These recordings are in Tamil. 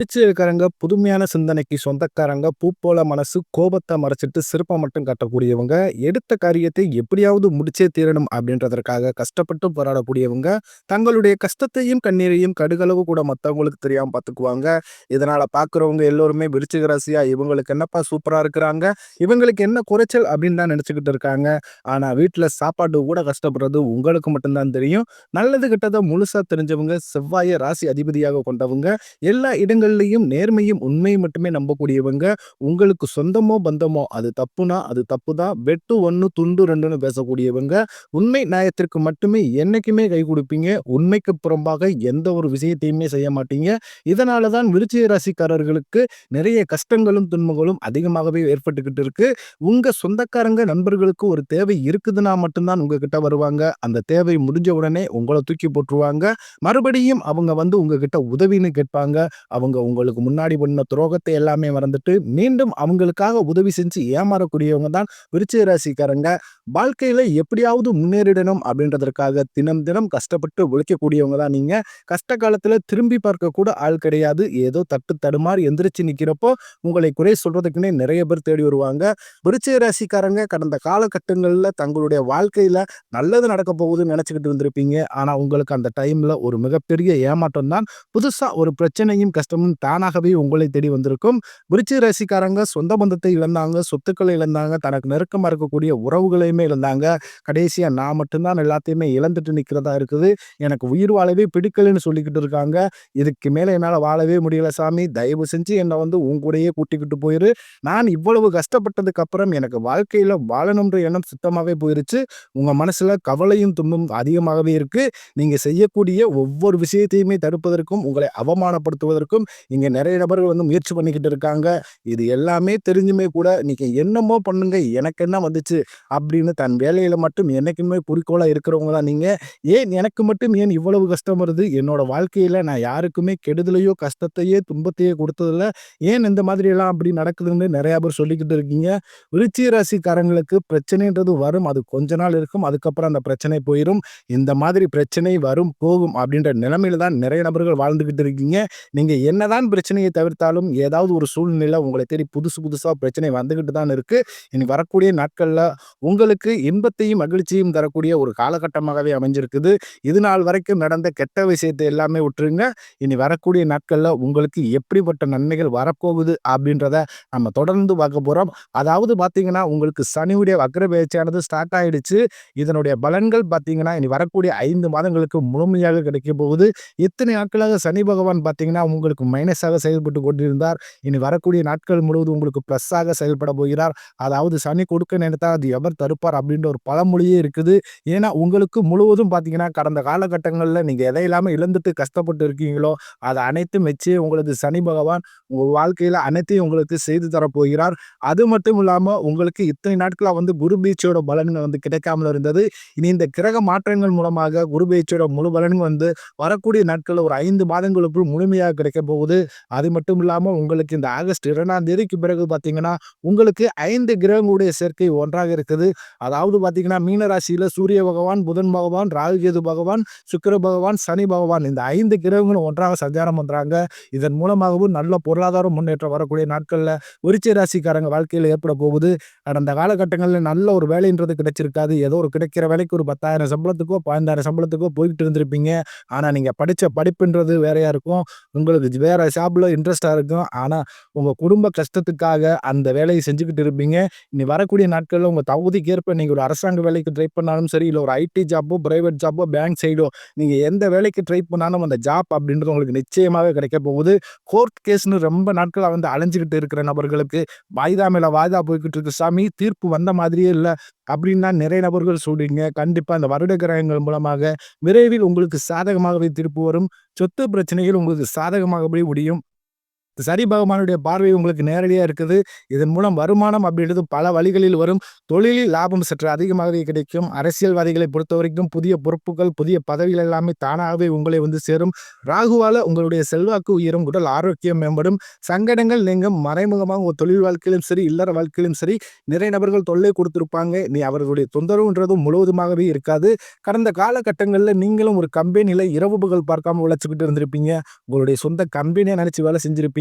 பிடிச்சு புதுமையான சிந்தனைக்கு சொந்தக்காரங்க, பூ போல மனசு, கோபத்தை மறைச்சிட்டு சிறப்பை மட்டும் காட்டக்கூடியவங்க, எடுத்த காரியத்தை எப்படியாவது முடிச்சே தீரணும் அப்படின்றதற்காக கஷ்டப்பட்டு போராடக்கூடியவங்க, தங்களுடைய கஷ்டத்தையும், கண்ணீரையும் கடுகளவு கூட மற்றவங்களுக்கு தெரியாமல் பார்த்துக்குவாங்க. இதனால பார்க்குறவங்க எல்லோருமே விருச்சிக ராசியா இவங்களுக்கு என்னப்பா சூப்பராக இருக்கிறாங்க, இவங்களுக்கு என்ன குறைச்சல் அப்படின்னு தான் நினச்சிக்கிட்டு இருக்காங்க. ஆனால் வீட்டில் சாப்பாடு கூட கஷ்டப்படுறது உங்களுக்கு மட்டும்தான் தெரியும். நல்லது கிட்டதை முழுசாக தெரிஞ்சவங்க, செவ்வாய ராசி அதிபதியாக கொண்டவங்க, எல்லா இடங்கள் இடங்கள்லயும் நேர்மையும், உண்மையும் மட்டுமே நம்பக்கூடியவங்க, உங்களுக்கு சொந்தமோ, பந்தமோ அது தப்புனா அது தப்பு தான். வெட்டு ஒன்று துண்டு ரெண்டுன்னு பேசக்கூடியவங்க, உண்மை நியாயத்திற்கு மட்டுமே என்னைக்குமே கை கொடுப்பீங்க உண்மைக்கு புறம்பாக எந்த ஒரு விஷயத்தையுமே செய்ய மாட்டீங்க. இதனால தான் விருச்சிக ராசிக்காரர்களுக்கு நிறைய கஷ்டங்களும், துன்பங்களும் அதிகமாகவே ஏற்பட்டுக்கிட்டு இருக்கு. உங்க சொந்தக்காரங்க, நண்பர்களுக்கு ஒரு தேவை இருக்குதுன்னா மட்டும்தான் உங்ககிட்ட வருவாங்க. அந்த தேவை முடிஞ்ச உடனே உங்களை தூக்கி போட்டுருவாங்க. மறுபடியும் அவங்க வந்து உங்ககிட்ட உதவின்னு கேட்பாங்க. அவங்க உங்களுக்கு முன்னாடி பண்ண துரோகத்தை எல்லாமே மறந்துட்டு, மீண்டும் அவங்களுக்காக உதவி செஞ்சு ஏமாறக்கூடியவங்க தான் விருச்சிக ராசிக்காரங்க. வாழ்க்கையில எப்படியாவது முன்னேறிடணும் அப்படின்றதற்காக தினம், தினம் கஷ்டப்பட்டு உழைக்கக்கூடியவங்க தான் நீங்க. கஷ்ட காலத்துல திரும்பி பார்க்க கூட ஆள் கிடையாது. ஏதோ தட்டு தடுமாறி எந்திரிச்சு நிக்கிறப்போ, உங்களை குறை சொல்றதுக்குன்னே நிறைய பேர் தேடி வருவாங்க. விருச்சிக ராசிக்காரங்க கடந்த காலகட்டங்களில் தங்களுடைய வாழ்க்கையில நல்லது நடக்க போகுதுன்னு நினைச்சுக்கிட்டு இருந்திருப்பீங்க. ஆனா உங்களுக்கு அந்த டைம்ல ஒரு மிகப்பெரிய ஏமாற்றம் தான். புதுசா ஒரு பிரச்சனையும், கஷ்டம் கஷ்டமும் தானாகவே உங்களை தேடி வந்திருக்கும். விருச்சி ராசிக்காரங்க சொந்த பந்தத்தை இழந்தாங்க, சொத்துக்களை இழந்தாங்க, தனக்கு நெருக்கமாக இருக்கக்கூடிய உறவுகளையுமே இழந்தாங்க. கடைசியாக நான் மட்டும்தான் எல்லாத்தையுமே இழந்துட்டு நிற்கிறதா இருக்குது. எனக்கு உயிர் வாழவே பிடிக்கலன்னு சொல்லிக்கிட்டு இருக்காங்க. இதுக்கு மேலே என்னால் வாழவே முடியல சாமி. தயவு செஞ்சு என்னை வந்து உன் கூடயே கூட்டிக்கிட்டு போயிரு. நான் இவ்வளவு கஷ்டப்பட்டதுக்கு அப்புறம் எனக்கு வாழ்க்கையில் வாழணும்ன்ற எண்ணம் சுத்தமாகவே போயிருச்சு. உங்கள் மனசில் கவலையும், துன்பும் அதிகமாகவே இருக்குது நீங்கள் செய்யக்கூடிய ஒவ்வொரு விஷயத்தையுமே தடுப்பதற்கும், உங்களை அவமானப்படுத்துவதற்கும் இங்கே நிறைய நபர்கள் வந்து முயற்சி பண்ணிக்கிட்டு இருக்காங்க. இது எல்லாமே தெரிஞ்சுமே கூட நீங்கள் என்னமோ பண்ணுங்க, எனக்கு என்ன வந்துச்சு அப்படின்னு தன் வேலையில் மட்டும் என்னைக்குமே குறிக்கோளாக இருக்கிறவங்க தான் நீங்கள் ஏன் எனக்கு மட்டும் ஏன் இவ்வளவு கஷ்டம் வருது? என்னோட வாழ்க்கையில் நான் யாருக்குமே கெடுதலையோ, கஷ்டத்தையோ, துன்பத்தையோ கொடுத்ததில்ல. ஏன் இந்த மாதிரியெல்லாம் அப்படி நடக்குதுன்னு நிறைய பேர் சொல்லிக்கிட்டு இருக்கீங்க. விருச்சிக ராசிக்காரங்களுக்கு பிரச்சனைன்றது வரும். அது கொஞ்ச நாள் இருக்கும். அதுக்கப்புறம் அந்த பிரச்சனை போயிரும். இந்த மாதிரி பிரச்சனை வரும், போகும் அப்படின்ற நிலைமையில தான் நிறைய நபர்கள் வாழ்ந்துக்கிட்டு இருக்கீங்க. நீங்கள் என்ன என்னதான் பிரச்சனையை தவிர்த்தாலும், ஏதாவது ஒரு சூழ்நிலை உங்களை தேடி புதுசு புதுசாக பிரச்சனை வந்துக்கிட்டு தான் இருக்குது இனி வரக்கூடிய நாட்களில் உங்களுக்கு இன்பத்தையும், மகிழ்ச்சியும் தரக்கூடிய ஒரு காலகட்டமாகவே அமைஞ்சிருக்குது. இதுநாள் வரைக்கும் நடந்த கெட்ட விஷயத்தை எல்லாமே விட்டுருங்க. இனி வரக்கூடிய நாட்களில் உங்களுக்கு எப்படிப்பட்ட நன்மைகள் வரப்போகுது அப்படின்றத நம்ம தொடர்ந்து பார்க்க போகிறோம் அதாவது பார்த்தீங்கன்னா, உங்களுக்கு சனியுடைய வக்ர பெயர்ச்சியானது ஸ்டார்ட் ஆகிடுச்சு இதனுடைய பலன்கள் பார்த்தீங்கன்னா, இனி வரக்கூடிய ஐந்து மாதங்களுக்கு முழுமையாக கிடைக்க போகுது. இத்தனை நாட்களாக சனி பகவான் பார்த்தீங்கன்னா, உங்களுக்கு மைனஸாக செயல்பட்டு கொண்டிருந்தார். இனி வரக்கூடிய நாட்கள் முழுவதும் உங்களுக்கு ப்ளஸ்ஸாக செயல்பட போகிறார். அதாவது சனி கொடுக்க நினைத்தால் அது எவர் தடுப்பார் அப்படின்ற ஒரு பழமொழியே இருக்குது. ஏன்னா, உங்களுக்கு முழுவதும் பார்த்தீங்கன்னா, கடந்த காலகட்டங்களில் நீங்கள் எதையெல்லாமே இழந்துட்டு கஷ்டப்பட்டு இருக்கீங்களோ, அது அனைத்தும் வச்சு உங்களது சனி பகவான் உங்கள் வாழ்க்கையில் அனைத்தையும் உங்களுக்கு செய்து தரப்போகிறார். அது மட்டும் இல்லாமல் உங்களுக்கு இத்தனை நாட்களாக வந்து குரு பீச்சோட பலன்கள் வந்து கிடைக்காமல் இருந்தது. இனி இந்த கிரக மாற்றங்கள் மூலமாக குரு பீச்சோட முழு பலன்கள் வந்து வரக்கூடிய நாட்களில் ஒரு ஐந்து மாதங்களுக்குள் முழுமையாக கிடைக்கப் போகுது. அது மட்டும் இல்லாமல் உங்களுக்கு இந்த ஆகஸ்ட் இரண்டாம் தேதிக்கு பிறகு பார்த்தீங்கன்னா, உங்களுக்கு ஐந்து கிரகங்களுடைய சேர்க்கை ஒன்றாக இருக்குது. அதாவது பார்த்தீங்கன்னா, மீனராசியில் சூரிய பகவான், புதன் பகவான், ராகு கேது பகவான், சுக்கிர பகவான், சனி பகவான் இந்த ஐந்து கிரகங்களும் ஒன்றாக சஞ்சாரம் பண்ணுறாங்க இதன் மூலமாகவும் நல்ல பொருளாதார முன்னேற்றம் வரக்கூடிய நாட்களில் விருச்சிக ராசிக்காரங்க வாழ்க்கையில் ஏற்பட போகுது. கடந்த காலகட்டங்களில் நல்ல ஒரு வேலைன்றது கிடைச்சிருக்காது. ஏதோ ஒரு கிடைக்கிற வேலைக்கு ஒரு 10,000 சம்பளத்துக்கோ, 12,000 சம்பளத்துக்கோ போய்கிட்டு இருந்திருப்பீங்க. ஆனால் நீங்கள் படித்த படிப்புன்றது வேறையாக இருக்கும். உங்களுக்கு வேற ஜாப்ல இன்ட்ரெஸ்ட்டாக இருக்கும். ஆனா, உங்க குடும்ப கஷ்டத்துக்காக அந்த வேலையை செஞ்சுக்கிட்டு இருப்பீங்க. இனி வரக்கூடிய நாட்கள்ல உங்க தகுதிக்கு ஏற்ப நீங்க ஒரு அரசாங்க வேலைக்கு ட்ரை பண்ணாலும் சரி, இல்ல ஒரு ஐடி ஜாப்போ, பிரைவேட் ஜாப்போ, பேங்க் சைடோ நீங்க எந்த வேலைக்கு ட்ரை பண்ணாலும் அந்த ஜாப் அப்படின்றது உங்களுக்கு நிச்சயமாகவே கிடைக்கப் போகுது. கோர்ட் கேஸ்னு ரொம்ப நாட்களா வந்து அலைஞ்சிக்கிட்டு இருக்கிற நபர்களுக்கு வாய்தா மேல வாய்தா போய்க்கிட்டு இருக்கு சாமி. தீர்ப்பு வந்த மாதிரியே இல்ல அப்படின்னு தான் நிறைய நபர்கள் சொல்றீங்க. கண்டிப்பா இந்த வருட கிரகங்கள் மூலமாக விரைவில் உங்களுக்கு சாதகமாகவே திருப்பு வரும். சொத்து பிரச்சனைகள் உங்களுக்கு சாதகமாகவே முடியும். சரி பகவானுடைய பார்வை உங்களுக்கு நேரடியாக இருக்குது. இதன் மூலம் வருமானம் அப்படின்றது பல வழிகளில் வரும். தொழிலில் லாபம் சற்று அதிகமாகவே கிடைக்கும். அரசியல்வாதிகளை பொறுத்தவரைக்கும் புதிய பொறுப்புகள், புதிய பதவிகள் எல்லாமே தானாகவே உங்களை வந்து சேரும். ராகுவால உங்களுடைய செல்வாக்கு உயரும். உடல் ஆரோக்கியம் மேம்படும். சங்கடங்கள் நீங்கள் மறைமுகமாக உங்கள் தொழில் வாழ்க்கையிலும் சரி, இல்லற வாழ்க்கையிலும் சரி, நிறைய நபர்கள் தொல்லை கொடுத்துருப்பாங்க நீ அவர்களுடைய தொந்தரவுன்றதும் முழுவதுமாகவே இருக்காது. கடந்த காலகட்டங்களில் நீங்களும் ஒரு கம்பெனியில் இரவு பகல் பார்க்காம உழைச்சிக்கிட்டு இருந்திருப்பீங்க. உங்களுடைய சொந்த கம்பெனியை நினைச்சு வேலை செஞ்சிருப்பீங்க.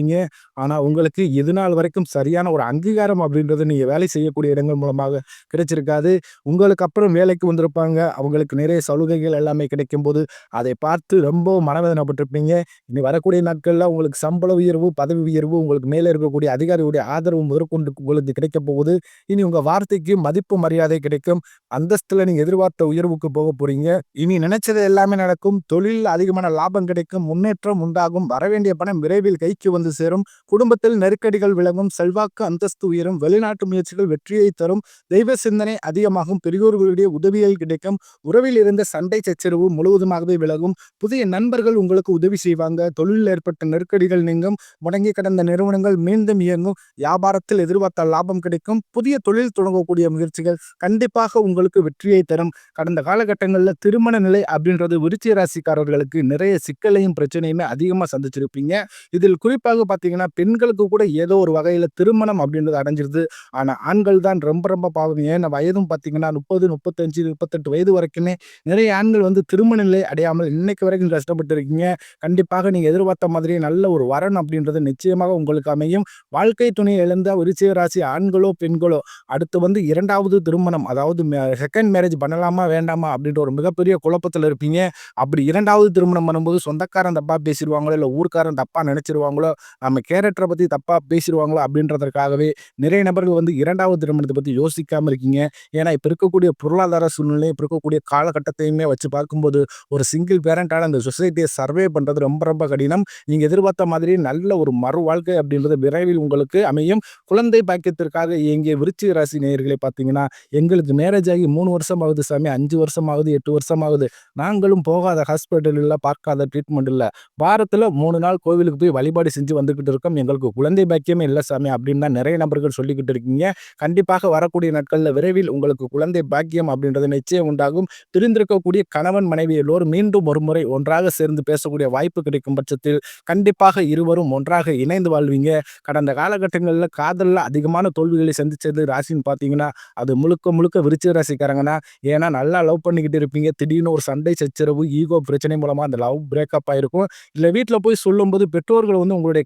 ஆனா, உங்களுக்கு இதுநாள் வரைக்கும் சரியான ஒரு அங்கீகாரம் அப்படின்றது நீங்கள் வேலை செய்யக்கூடிய இடங்கள் மூலமாக கிடைச்சிருக்காது. உங்களுக்கு அப்புறம் வேலைக்கு வந்திருப்பாங்க. அவங்களுக்கு நிறைய சலுகைகள் எல்லாமே கிடைக்கும்போது, அதை பார்த்து ரொம்ப மனவேதனைப்பட்டிருப்பீங்க. இனி வரக்கூடிய நாட்களில் உங்களுக்கு சம்பள உயர்வு, பதவி உயர்வு, உங்களுக்கு மேலே இருக்கக்கூடிய அதிகாரியுடைய ஆதரவு முதற்கொண்டு உங்களுக்கு கிடைக்கப் போகுது. இனி உங்கள் வார்த்தைக்கு மதிப்பு, மரியாதை கிடைக்கும். அந்தஸ்தில் நீங்கள் எதிர்பார்த்த உயர்வுக்கு போக போறீங்க. இனி நினைச்சது எல்லாமே நடக்கும். தொழிலில் அதிகமான லாபம் கிடைக்கும். முன்னேற்றம் உண்டாகும். வரவேண்டிய பணம் விரைவில் கைக்கு வந்து சேரும். குடும்பத்தில் நெருக்கடிகள் விளங்கும் செல்வாக்கு, அந்தஸ்து உயரும். வெளிநாட்டு முயற்சிகள் வெற்றியை தரும். தெய்வ சிந்தனை அதிகமாகும். பெரியோர்களுடைய உதவிகள் கிடைக்கும். உறவில் இருந்த சண்டை சச்சரவு முழுவதுமாகவே விலகும். புதிய நண்பர்கள் உங்களுக்கு உதவி செய்வாங்க. தொழிலில் ஏற்பட்ட நெருக்கடிகள் நீங்கும். முடங்கி கிடந்த நிறுவனங்கள் மீண்டும் இயங்கும். வியாபாரத்தில் எதிர்பார்த்த லாபம் கிடைக்கும். புதிய தொழில் தொடங்கக்கூடிய முயற்சிகள் கண்டிப்பாக உங்களுக்கு வெற்றியை தரும். கடந்த காலகட்டங்களில் திருமண நிலை அப்படின்றது விருச்சிக ராசிக்காரர்களுக்கு நிறைய சிக்கலையும், பிரச்சனையுமே அதிகமாக சந்திச்சிருப்பீங்க. இதில் குறிப்பாக பார்த்தீங்கன்னா, பெண்களுக்கு கூட ஏதோ ஒரு வகையில் திருமணம் அப்படின்றது அடைஞ்சிருது. ஆனால் ஆண்கள் தான் ரொம்ப ரொம்ப பாவம். ஏன்னா வயதும் பார்த்தீங்கன்னா 30, 35, 38 வயது வரைக்குமே நிறைய ஆண்கள் வந்து திருமண நிலை அடையாமல் இன்னைக்கு வரைக்கும் கஷ்டப்பட்டு இருக்கீங்க. கண்டிப்பாக நீங்கள் எதிர்பார்த்த மாதிரியே நல்ல ஒரு வரன் அப்படின்றது நிச்சயமாக உங்களுக்கு அமையும். வாழ்க்கை துணையை இழந்த விருச்சிக ராசி ஆண்களோ, பெண்களோ அடுத்து வந்து இரண்டாவது திருமணம் அதாவது மே செகண்ட் மேரேஜ் பண்ணலாமா? வேண்டாமா? அப்படின்ற ஒரு மிகப்பெரிய குழப்பத்தில் இருப்பீங்க. அப்படி இரண்டாவது திருமணம் பண்ணும்போது சொந்தக்காரன் தப்பாக பேசிடுவாங்களோ இல்லை ஊர்க்காரன் தப்பாக நினச்சிருவாங்களோ நம்ம கேரக்டரை பற்றி தப்பாக பேசிடுவாங்களோ அப்படின்றதற்காகவே நிறைய நபர்கள் வந்து இரண்டாவது திருமணத்தை பற்றி யோசிக்காமல் இருக்கீங்க. ஏன்னா, இப்போ இருக்கக்கூடிய பொருளாதார சூழ்நிலை, இப்போ இருக்கக்கூடிய காலகட்டத்தையுமே வச்சு பார்க்கும்போது, ஒரு சிங்கிள் பேரண்டால அந்த சொசைட்டியை சர்வே பண்ணுறது ரொம்ப ரொம்ப கடினம். நீங்கள் எதிர்பார்த்த மாதிரி நல்ல ஒரு மறு வாழ்க்கை அப்படின்றது விரைவில் உங்களுக்கு அமையும். குழந்தை பாக்கியத்திற்காக இயங்கிய விருச்சிக ராசி நேயர்களை பார்த்தீங்கன்னா, எங்களுக்கு மேரேஜ் ஆகி மூணு வருஷம் ஆகுது சாமி, அஞ்சு வருஷம் ஆகுது, எட்டு வருஷம் ஆகுது. நாங்களும் போகாத ஹாஸ்பிட்டல் இல்லை பார்க்காத ட்ரீட்மெண்ட் இல்லை வாரத்தில் மூணு நாள் கோவிலுக்கு போய் வழிபாடு செஞ்சு வந்துக்கிட்டு இருக்கோம். எங்களுக்கு குழந்தை பாக்கியமே இல்லை சாமி அப்படின்னு தான் நிறைய நபர்கள் சொல்லிக்கிட்டு இருக்கீங்க. கண்டிப்பாக வரக்கூடிய நாட்களில் விரைவில் உங்களுக்கு குழந்தை பாக்கியம் அப்படின்றது நிச்சயம் உண்டாகும். பிரிந்திருக்கக்கூடிய கணவன், மனைவி எல்லோரும் மீண்டும் ஒருமுறை ஒன்றாக சேர்ந்து பேசக்கூடிய வாய்ப்பு கிடைக்கும் பட்சத்தில், கண்டிப்பாக இருவரும் ஒன்றாக இணைந்து வாழ்வீங்க. கடந்த காலகட்டங்களில் காதலில் அதிகமான தோல்விகளை சந்திச்சது ராசின்னு பார்த்தீங்கன்னா, அது முழுக்க முழுக்க விருச்சிக ராசிக்காரங்கன்னா ஏன்னா, நல்லா லவ் பண்ணிக்கிட்டு இருப்பீங்க. திடீர்னு ஒரு சண்டை சச்சரவு, ஈகோ பிரச்சனை மூலமாக அந்த லவ் பிரேக்கப் ஆயிருக்கும். இல்லை வீட்டில் போய் சொல்லும்போது பெற்றோர்கள் வந்து உங்களுடைய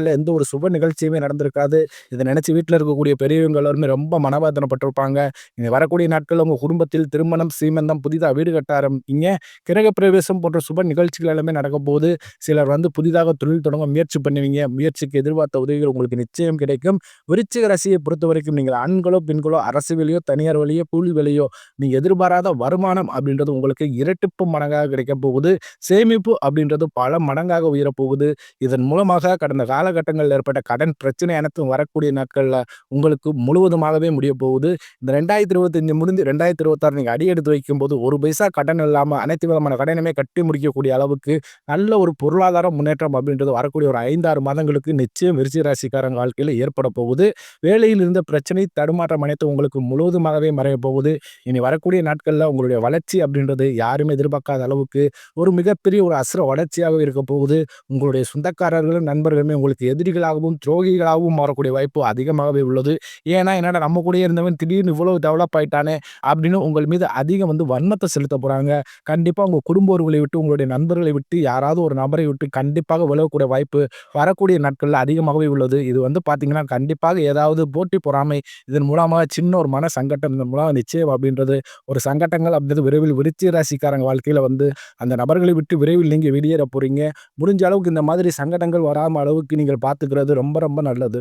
காலகட்டங்கள்ல எந்த ஒரு சுப நிகழ்ச்சியுமே நடந்திருக்காது. இதை நினைச்சு வீட்டில் இருக்கக்கூடிய பெரியவங்க எல்லாருமே ரொம்ப மனவேதனைப்பட்டிருப்பாங்க. இங்கே வரக்கூடிய நாட்கள் உங்கள் குடும்பத்தில் திருமணம், சீமந்தம், புதிதா வீடு கட்ட ஆரம்பிப்பீங்க. கிரகப்பிரவேசம் போன்ற சுப நிகழ்ச்சிகள் எல்லாமே நடக்கப் சிலர் வந்து புதிதாக தொழில் தொடங்க முயற்சி பண்ணுவீங்க. முயற்சிக்கு எதிர்பார்த்த உதவிகள் உங்களுக்கு நிச்சயம் கிடைக்கும். விருச்சிக ராசியை பொறுத்தவரைக்கும் நீங்கள் ஆண்களோ, பெண்களோ அரசு வேலையோ, தனியார் வேலையோ, கூலி வேலையோ நீ எதிர்பாராத வருமானம் அப்படின்றது உங்களுக்கு இரட்டிப்பு மடங்காக கிடைக்கப் போகுது. சேமிப்பு அப்படின்றது பல மடங்காக உயரப் போகுது. இதன் மூலமாக கடந்த கால காலகட்டங்களில் ஏற்பட்ட கடன் பிரச்சனை அனைத்தும் வரக்கூடிய நாட்களில் உங்களுக்கு முழுவதுமாகவே முடிய போகுது. இந்த 2025 முடிஞ்சு 2026 நீங்க அடி எடுத்து வைக்கும்போது, ஒரு பைசா கடன் இல்லாமல் அனைத்து விதமான கடனுமே கட்டி முடிக்கக்கூடிய அளவுக்கு நல்ல ஒரு பொருளாதார முன்னேற்றம் அப்படின்றது வரக்கூடிய ஒரு 5, 6 மாதங்களுக்கு நிச்சயம் விருச்சி ராசிக்காரங்க வாழ்க்கையில் ஏற்பட போகுது. வேலையில் இருந்த பிரச்சனை, தடுமாற்றம் அனைத்து உங்களுக்கு முழுவதுமாகவே மறைய போகுது. இனி வரக்கூடிய நாட்களில் உங்களுடைய வளர்ச்சி அப்படின்றது யாருமே எதிர்பார்க்காத அளவுக்கு ஒரு மிகப்பெரிய ஒரு அசுர வளர்ச்சியாக இருக்க போகுது. உங்களுடைய சொந்தக்காரர்களும், நண்பர்களுமே உங்களுக்கு எதிரிகளாகவும், துரோகிகளாகவும் மாறக்கூடிய வாய்ப்பு அதிகமாகவே உள்ளது. ஏன்னா, என்னடா நம்ம கூடயே இருந்தவன் திடீர்னு இவ்வளவு டெவலப் ஆயிட்டானே அப்படின்னு உங்கள் மீது அதிகம் வந்து வண்ணத்தை செலுத்த போறாங்க. கண்டிப்பா உங்க குடும்ப உறவுகளை விட்டு, உங்களுடைய நண்பர்களை விட்டு, யாராவது ஒரு நபரை விட்டு கண்டிப்பாக விலகக்கூடிய வாய்ப்பு வரக்கூடிய நாட்களில் அதிகமாகவே உள்ளது. இது வந்து பார்த்தீங்கன்னா, கண்டிப்பாக ஏதாவது போட்டி, பொறாமை இதன் மூலமாக சின்ன ஒரு மன சங்கட்டம் இதன் மூலம் நிச்சயம் அப்படின்றது ஒரு சங்கட்டங்கள் அப்படின்றது விரைவில் விருச்சி ராசிக்காரங்க வாழ்க்கையில வந்து அந்த நபர்களை விட்டு விரைவில் நீங்க வெளியேற போறீங்க. முடிஞ்ச அளவுக்கு இந்த மாதிரி சங்கடங்கள் வராம அளவுக்கு நீங்கள் பார்த்துக்கிறது ரொம்ப ரொம்ப நல்லது.